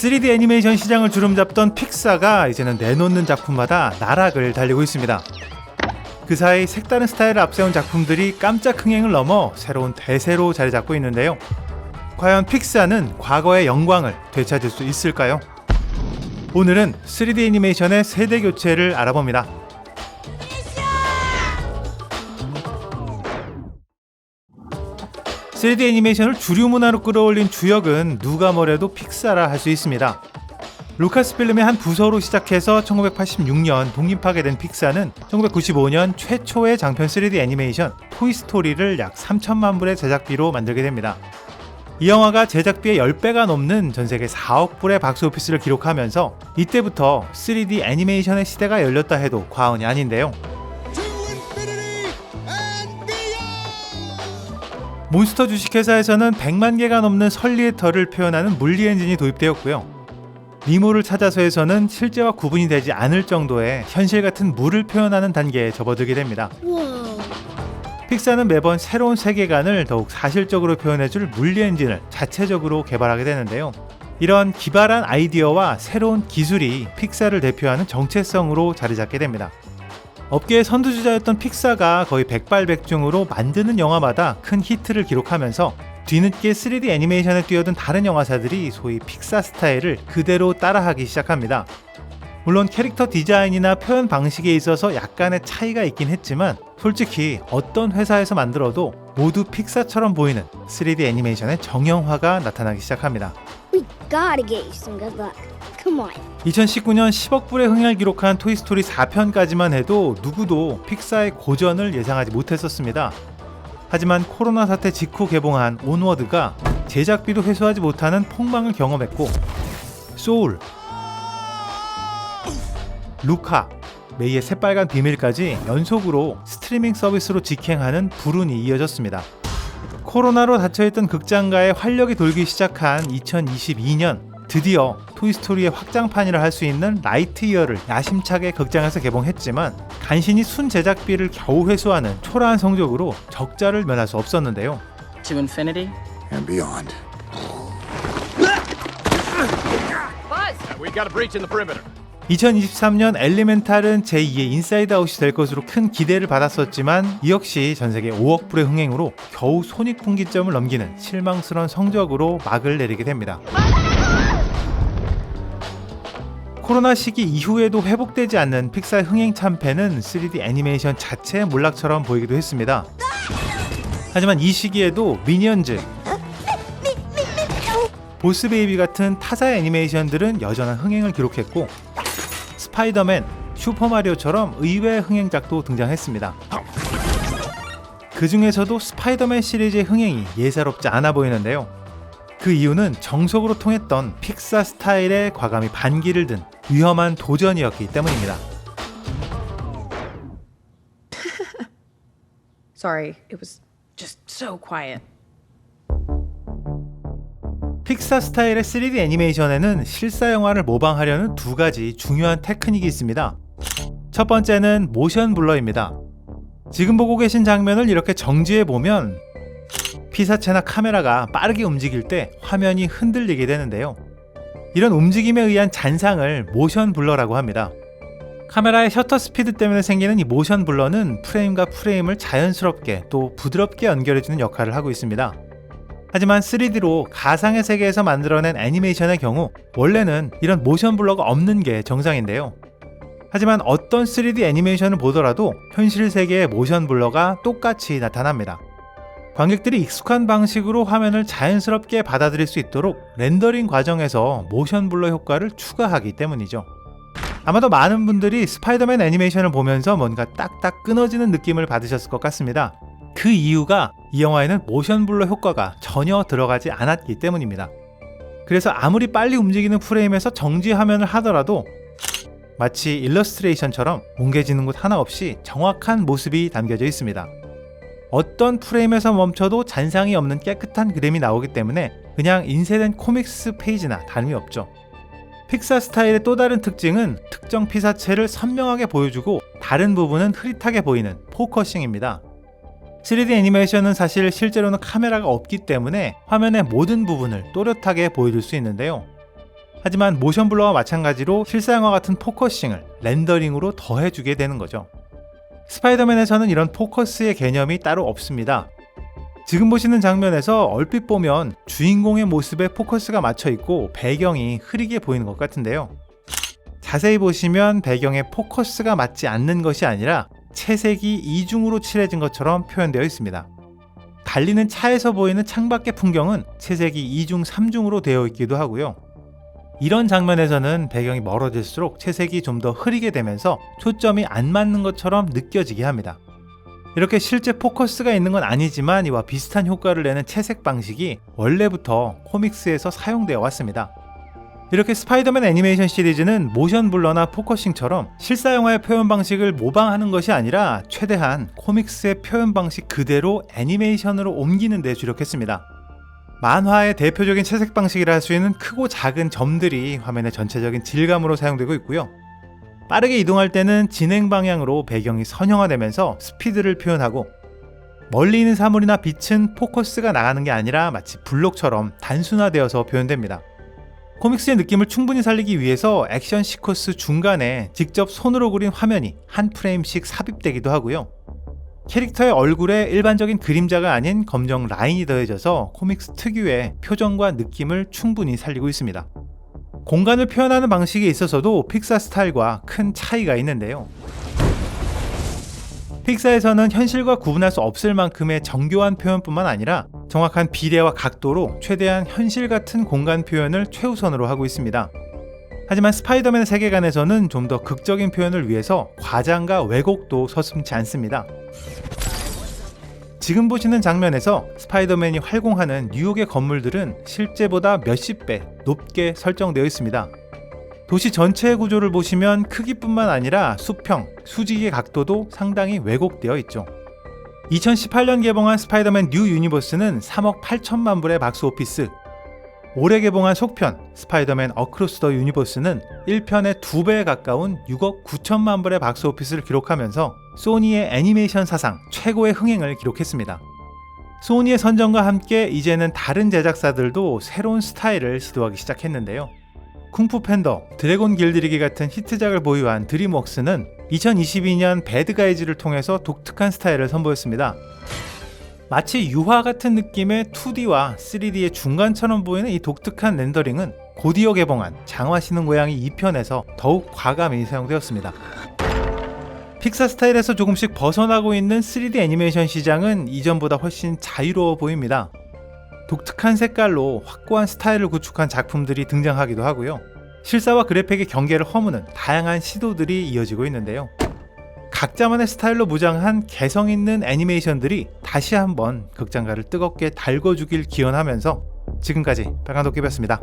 3D 애니메이션 시장을 주름잡던 픽사가 이제는 내놓는 작품마다 나락을 달리고 있습니다. 그 사이 색다른 스타일을 앞세운 작품들이 깜짝 흥행을 넘어 새로운 대세로 자리 잡고 있는데요. 과연 픽사는 과거의 영광을 되찾을 수 있을까요? 오늘은 3D 애니메이션의 세대 교체를 알아봅니다. (3D) 애니메이션을 주류 문화로 끌어올린 주역은 누가 뭐래도 픽사라 할 수 있습니다. 루카스 필름의 한 부서로 시작해서 1986년 독립하게 된 픽사는 1995년 최초의 장편 3D 애니메이션 토이스토리를 약 3천만 불의 제작비로 만들게 됩니다. 이 영화가 제작비의 10배가 넘는 전 세계 4억 불의 박스오피스를 기록하면서 이때부터 3D 애니메이션의 시대가 열렸다 해도 과언이 아닌데요. 몬스터 주식회사에서는 100만 개가 넘는 설리의 털을 표현하는 물리 엔진이 도입되었고요. 니모를 찾아서에서는 실제와 구분이 되지 않을 정도의 현실 같은 물을 표현하는 단계에 접어들게 됩니다. 픽사는 매번 새로운 세계관을 더욱 사실적으로 표현해줄 물리 엔진을 자체적으로 개발하게 되는데요. 이런 기발한 아이디어와 새로운 기술이 픽사를 대표하는 정체성으로 자리 잡게 됩니다. 업계의 선두주자였던 픽사가 거의 백발백중으로 만드는 영화마다 큰 히트를 기록하면서 뒤늦게 3D 애니메이션에 뛰어든 다른 영화사들이 소위 픽사 스타일을 그대로 따라하기 시작합니다. 물론 캐릭터 디자인이나 표현 방식에 있어서 약간의 차이가 있긴 했지만 솔직히 어떤 회사에서 만들어도 모두 픽사처럼 보이는 3D 애니메이션의 정형화가 나타나기 시작합니다. We gotta get you some good luck. Come on. 2019년 10억 불의 흥행을 기록한 토이스토리 4편까지만 해도 누구도 픽사의 고전을 예상하지 못했었습니다. 하지만 코로나 사태 직후 개봉한 온워드가 제작비도 회수하지 못하는 폭망을 경험했고 소울, 루카, 메이의 새빨간 비밀까지 연속으로 스트리밍 서비스로 직행하는 불운이 이어졌습니다. 코로나로 닫혀있던 극장가에 활력이 돌기 시작한 2022년 드디어 토이스토리의 확장판이라 할 수 있는 라이트이어를 야심차게 극장에서 개봉했지만 간신히 순 제작비를 겨우 회수하는 초라한 성적으로 적자를 면할 수 없었는데요. to infinity And beyond. We got a breach in the perimeter. 2023년 엘리멘탈은 제2의 인사이드 아웃이 될 것으로 큰 기대를 받았었지만 이 역시 전 세계 5억 불의 흥행으로 겨우 손익분기점을 넘기는 실망스러운 성적으로 막을 내리게 됩니다. 코로나 시기 이후에도 회복되지 않는 픽사의 흥행 참패는 3D 애니메이션 자체의 몰락처럼 보이기도 했습니다. 하지만 이 시기에도 미니언즈, 보스 베이비 같은 타사 애니메이션들은 여전한 흥행을 기록했고 스파이더맨, 슈퍼마리오처럼 의외의 흥행작도 등장했습니다. 그 중에서도 스파이더맨 시리즈의 흥행이 예사롭지 않아 보이는데요. 그 이유는 정석으로 통했던 픽사 스타일에 과감히 반기를 든 위험한 도전이었기 때문입니다. Sorry, it was just so quiet. 픽사 스타일의 3D 애니메이션에는 실사 영화를 모방하려는 두 가지 중요한 테크닉이 있습니다. 첫 번째는 모션 블러입니다. 지금 보고 계신 장면을 이렇게 정지해 보면 피사체나 카메라가 빠르게 움직일 때 화면이 흔들리게 되는데요. 이런 움직임에 의한 잔상을 모션 블러라고 합니다. 카메라의 셔터 스피드 때문에 생기는 이 모션 블러는 프레임과 프레임을 자연스럽게 또 부드럽게 연결해주는 역할을 하고 있습니다. 하지만 3D로 가상의 세계에서 만들어낸 애니메이션의 경우 원래는 이런 모션 블러가 없는 게 정상인데요. 하지만 어떤 3D 애니메이션을 보더라도 현실 세계의 모션 블러가 똑같이 나타납니다. 관객들이 익숙한 방식으로 화면을 자연스럽게 받아들일 수 있도록 렌더링 과정에서 모션 블러 효과를 추가하기 때문이죠. 아마도 많은 분들이 스파이더맨 애니메이션을 보면서 뭔가 딱딱 끊어지는 느낌을 받으셨을 것 같습니다. 그 이유가 이 영화에는 모션 블러 효과가 전혀 들어가지 않았기 때문입니다. 그래서 아무리 빨리 움직이는 프레임에서 정지 화면을 하더라도 마치 일러스트레이션처럼 뭉개지는 곳 하나 없이 정확한 모습이 담겨져 있습니다. 어떤 프레임에서 멈춰도 잔상이 없는 깨끗한 그림이 나오기 때문에 그냥 인쇄된 코믹스 페이지나 다름이 없죠. 픽사 스타일의 또 다른 특징은 특정 피사체를 선명하게 보여주고 다른 부분은 흐릿하게 보이는 포커싱입니다. 3D 애니메이션은 사실 실제로는 카메라가 없기 때문에 화면의 모든 부분을 또렷하게 보여줄 수 있는데요. 하지만 모션 블러와 마찬가지로 실사영화 같은 포커싱을 렌더링으로 더해주게 되는 거죠. 스파이더맨에서는 이런 포커스의 개념이 따로 없습니다. 지금 보시는 장면에서 얼핏 보면 주인공의 모습에 포커스가 맞춰 있고 배경이 흐리게 보이는 것 같은데요. 자세히 보시면 배경에 포커스가 맞지 않는 것이 아니라 채색이 이중으로 칠해진 것처럼 표현되어 있습니다. 달리는 차에서 보이는 창밖의 풍경은 채색이 2중, 3중으로 되어 있기도 하고요. 이런 장면에서는 배경이 멀어질수록 채색이 좀 더 흐리게 되면서 초점이 안 맞는 것처럼 느껴지게 합니다. 이렇게 실제 포커스가 있는 건 아니지만 이와 비슷한 효과를 내는 채색 방식이 원래부터 코믹스에서 사용되어 왔습니다. 이렇게 스파이더맨 애니메이션 시리즈는 모션 블러나 포커싱처럼 실사 영화의 표현 방식을 모방하는 것이 아니라 최대한 코믹스의 표현 방식 그대로 애니메이션으로 옮기는 데 주력했습니다. 만화의 대표적인 채색 방식이라 할 수 있는 크고 작은 점들이 화면의 전체적인 질감으로 사용되고 있고요. 빠르게 이동할 때는 진행 방향으로 배경이 선형화되면서 스피드를 표현하고 멀리 있는 사물이나 빛은 포커스가 나가는 게 아니라 마치 블록처럼 단순화되어서 표현됩니다. 코믹스의 느낌을 충분히 살리기 위해서 액션 시퀀스 중간에 직접 손으로 그린 화면이 한 프레임씩 삽입되기도 하고요. 캐릭터의 얼굴에 일반적인 그림자가 아닌 검정 라인이 더해져서 코믹스 특유의 표정과 느낌을 충분히 살리고 있습니다. 공간을 표현하는 방식에 있어서도 픽사 스타일과 큰 차이가 있는데요. 픽사에서는 현실과 구분할 수 없을 만큼의 정교한 표현뿐만 아니라 정확한 비례와 각도로 최대한 현실 같은 공간 표현을 최우선으로 하고 있습니다. 하지만 스파이더맨 세계관에서는 좀 더 극적인 표현을 위해서 과장과 왜곡도 서슴지 않습니다. 지금 보시는 장면에서 스파이더맨이 활공하는 뉴욕의 건물들은 실제보다 몇십 배 높게 설정되어 있습니다. 도시 전체의 구조를 보시면 크기뿐만 아니라 수평, 수직의 각도도 상당히 왜곡되어 있죠. 2018년 개봉한 스파이더맨 뉴 유니버스는 3억 8천만 불의 박스 오피스, 올해 개봉한 속편 스파이더맨 어크로스 더 유니버스는 1편의 2배에 가까운 6억 9천만 불의 박스 오피스를 기록하면서 소니의 애니메이션 사상 최고의 흥행을 기록했습니다. 소니의 선정과 함께 이제는 다른 제작사들도 새로운 스타일을 시도하기 시작했는데요. 쿵푸 팬더, 드래곤 길들이기 같은 히트작을 보유한 드림웍스는 2022년 배드가이즈를 통해서 독특한 스타일을 선보였습니다. 마치 유화 같은 느낌의 2D와 3D의 중간처럼 보이는 이 독특한 렌더링은 곧이어 개봉한 장화시는 고양이 2편에서 더욱 과감히 사용되었습니다. 픽사 스타일에서 조금씩 벗어나고 있는 3D 애니메이션 시장은 이전보다 훨씬 자유로워 보입니다. 독특한 색깔로 확고한 스타일을 구축한 작품들이 등장하기도 하고요. 실사와 그래픽의 경계를 허무는 다양한 시도들이 이어지고 있는데요. 각자만의 스타일로 무장한 개성 있는 애니메이션들이 다시 한번 극장가를 뜨겁게 달궈주길 기원하면서 지금까지 빨간도끼였습니다.